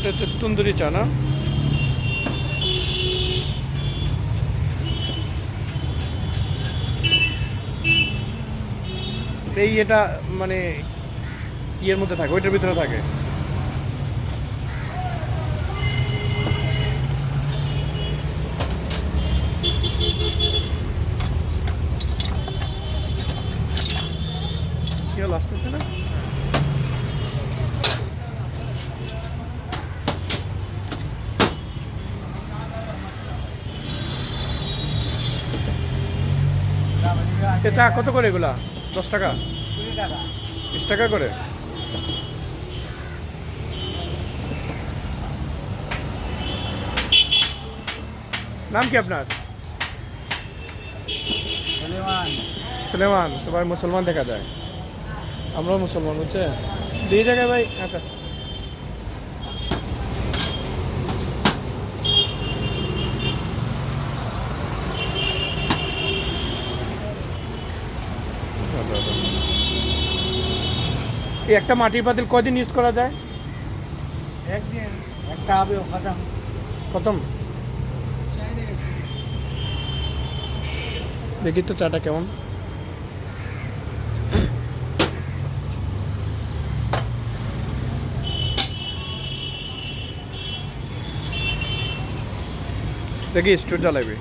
এটা হচ্ছে তন্দুরি চা না এই এটা মানে ইয়ের মধ্যে থাকে, ওইটার ভিতরে থাকে। কি হলো, আসতেছে না? এ চা কত করে এগুলা? দশ টাকা? বিশ টাকা করে? নাম কি আপনার? সুলেমান। তোমার মুসলমান দেখা যায়। আমরাও মুসলমান বুঝছে দুই জায়গায় ভাই। আচ্ছা। এই একটা মাটির পাতিল কদিন ইউজ করা যায়? একদিন একটা হবে খতম। খতম? দেখি তো চাটা কেমন। দেখি স্টোর জ্বালাবি।